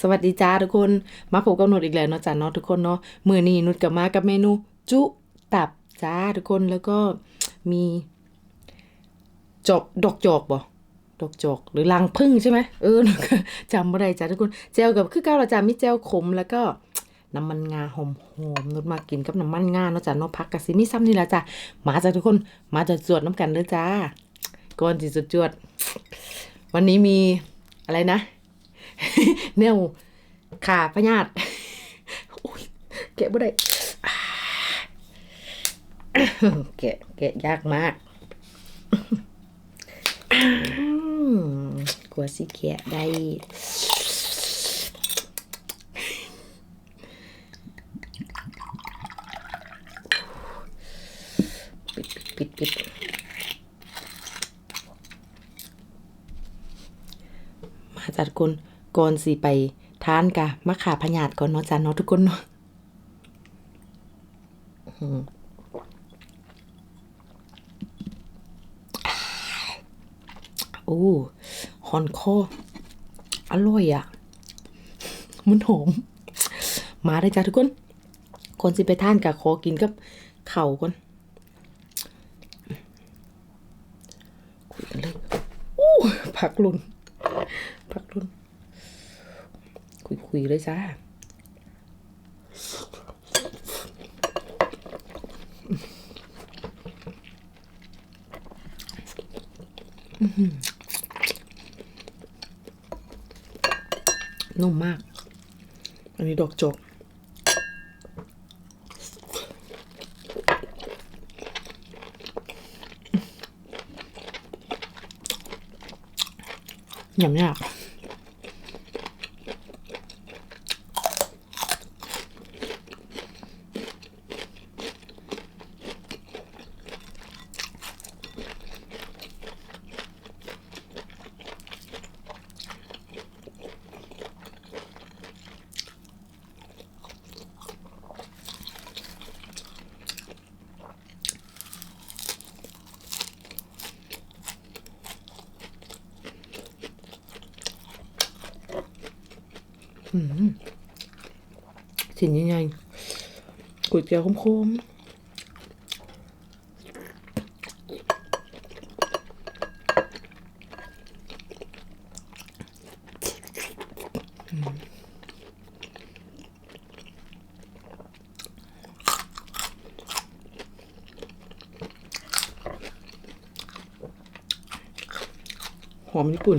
สวัสดีจ้าทุกคน มาพบกับนุชอีกแล้วเนาะจ้าเนาะทุกคนเนาะมือนี้นุชกับมากับเมนู จุตับจ้าทุกคนแล้วก็มีจอกดอกจอกบ่ดอกจอกหรือรังพึ่งใช่ไหมเออจำบ่ได้จ้าทุกคนแจวกับคือเก้าละจ้ามีแจวขมแล้วก็น้ำมันงาหอมๆนุชมากินกับน้ำมันงาเนาะจ้าเนาะพักกะสิมีซ้ำนี่ละจ้ามาจ้าทุกคนมาจะจวดน้ำกันเด้อจ้าก่อนสิสุดจวด วันนี้มีอะไรนะ แนวขาพญาตโอ้ยแกะบ่ได้อ่าแกะแกะยากมากกลัวสิแกะได้ปิดปิดปิดปิดมาจัดคน ก่อนสิไปทานกะมะขาพญาตก่อนเนาะจ้าเนาะทุกคนเนาะโอ้หอนคออร่อยอะ มันหอม มาเลยจ้าทุกคนก่อนสิไปทานกะขอกินกับเข่าก่อนคุยกันเลย อู้ผักลุนพักรุ่น คุยคุยๆเลยจ้านุ่มมาก อันนี้ดอกจกยำยาก ชิ้นใหญ่ๆก๋วยเตี๋ยวคมๆหอมญี่ปุ่น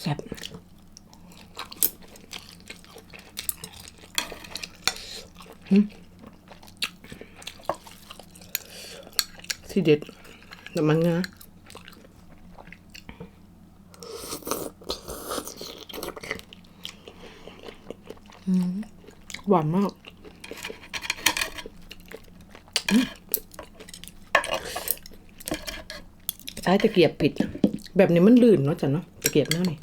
แซ่บหึ ที่เด็ดน้ำมันงาอืมหวานมากอืมใช้ตะเกียบผิด แบบนี้มันลื่นเนาะจ้ะเนาะตะเกียบแนวนี่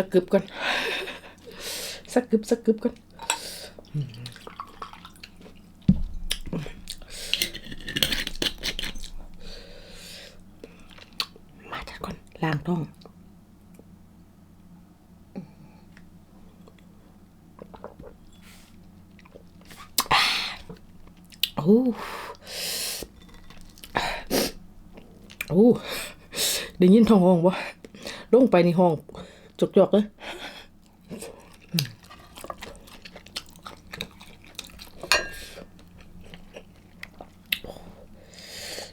สักกึบก่อน สักกึบสักกึบก่อนมาจัดก่อนล้างท้องโอ้โอ้ได้ยินท้องห้องบ่ลงไปในห้อง จกๆเลย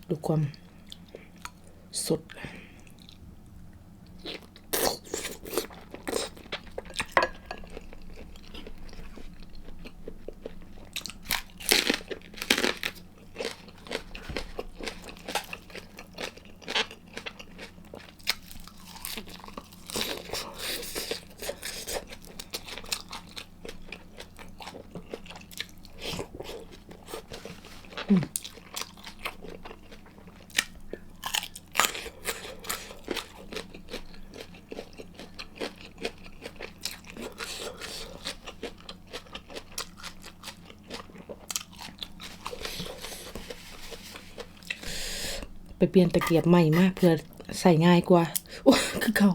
ดูความสด ไป เปลี่ยนตะเกียบใหม่มากเพื่อใส่ง่ายกว่าโอ้คือเขา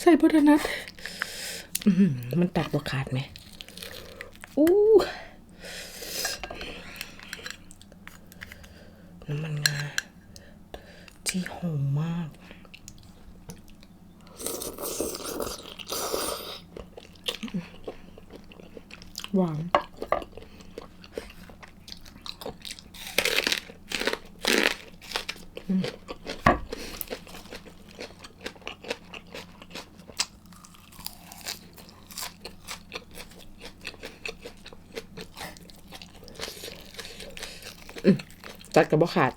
ใส่พัฒนัดมันตัดบ่ขาดไหมอู้น้ำมันงาที่หอมมาก หวาน ตัดกับบ่ขาด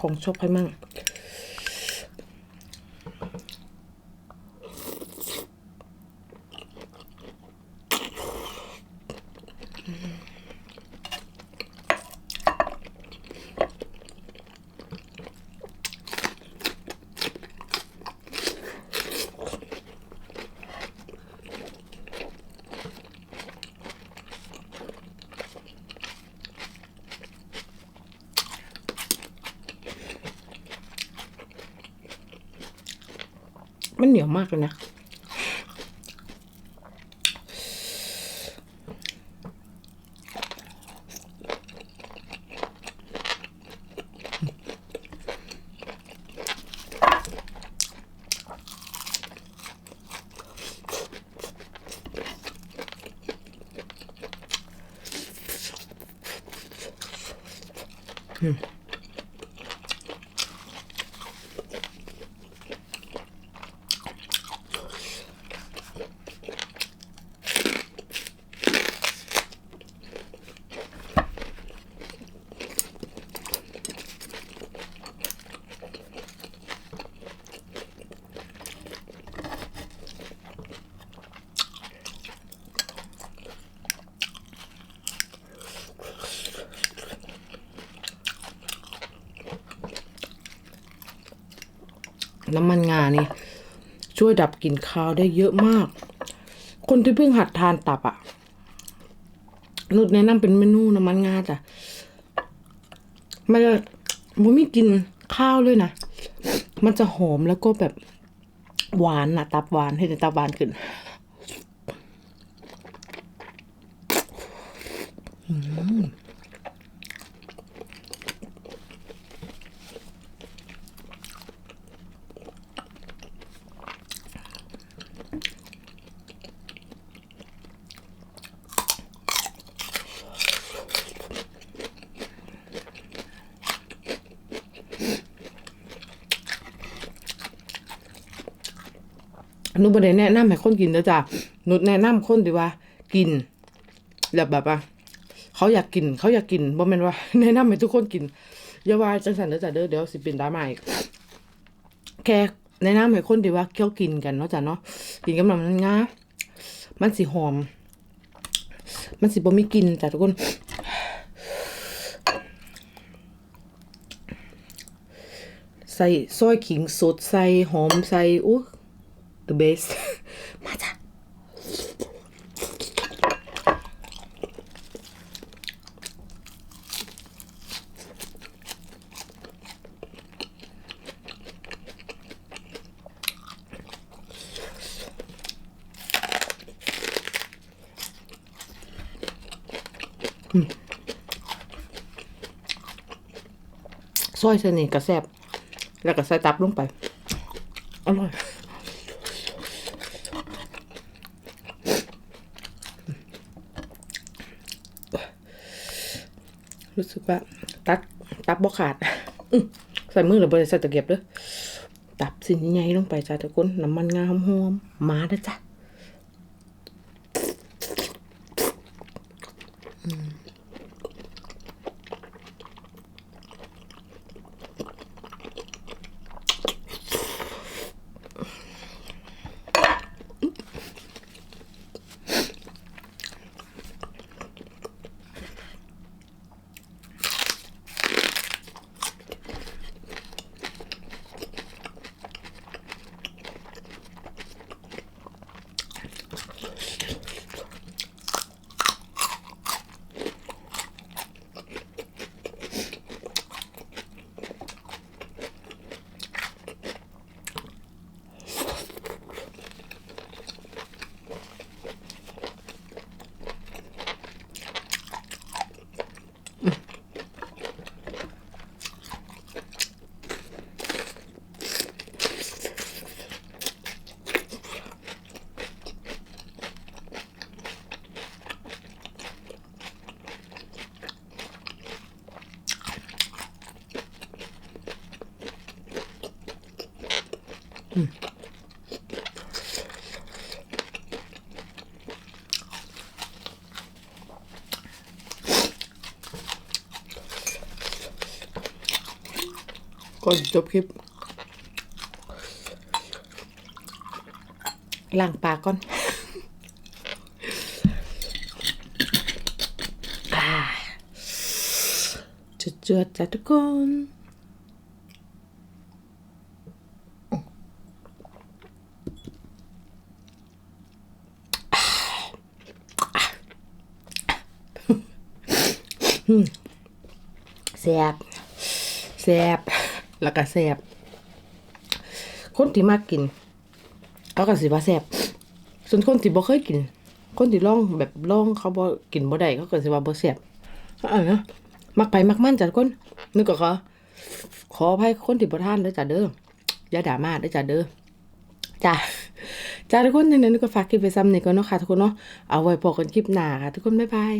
ของชอบให้มั่ง มันเหนียวมากเลยนะ น้ำมันงานี่ ช่วยดับกลิ่นคาวได้เยอะมาก คนที่เพิ่งหัดทานตับอะ่ะนุดแนะนำเป็นเมนูน้ำมันงาจ้ะมันจะมันไม่กินข้าวเลยนะ มันจะหอมแล้วก็แบบหวานนะตับหวานให้แต่ตับหวานขึ้นห นุบได้แนะนำให้คนกินนะจ้ะนุแนะนำคนดีว่า กินแบบแบบว่าเขาอยากกิน เขาอยากกินบ่แม่นว่า แนะนำให้ทุกคนกินอย่าว่าจังสันเด้อจ้ะเด้อเดี๋ยวสิเป็นดราม่าอีกแค่แนะนำให้คนดีว่าเคี่ยวกินกันเนาะจ้ะเนาะกินกับน้ำนั้งามันสิหอม มันสิบ่มีกินจ้ะทุกคนใส่ซอยขิงสดใส่หอมใส่อู้ the best มาจ้ะซอยเสน่ห์กระแซบแล้วก็ใส่ตับลงไป อร่อย รู้สึกว่า ตัดตับบ่ขาดใส่มือหรือบริใส่ตะเกียบเด้อตับสินใหญ่ลงไปจ้าทุกคนน้ำมันงามหอมมาเด้อจ้ะ ก่อนจบคลิปล้างปากก่อนจุดจืดๆจ้ะทุกคน แซบแซบแล้วก็แซบคนที่มากกินเขาก็สิว่าแซบส่วนคนที่บ่เคยกิน คนที่ลองแบบลองเขาบ่กินบ่ได้เขาก็สิว่าบ่แซบเออนะมักไปมักมันจ้ะทุกคนนึกก็ขอขออภัยคนที่บ่ทานเด้อจ้ะเด้ออย่าด่ามาเด้อจ้ะเด้อจ้ะจ้าทุกคนยังไงนึกก็ฝากคลิปไปซ้ำนี่ก่อนเนาะค่ะทุกคนเนาะเอาไว้พอกันคลิปหน้าค่ะทุกคนบ๊ายบาย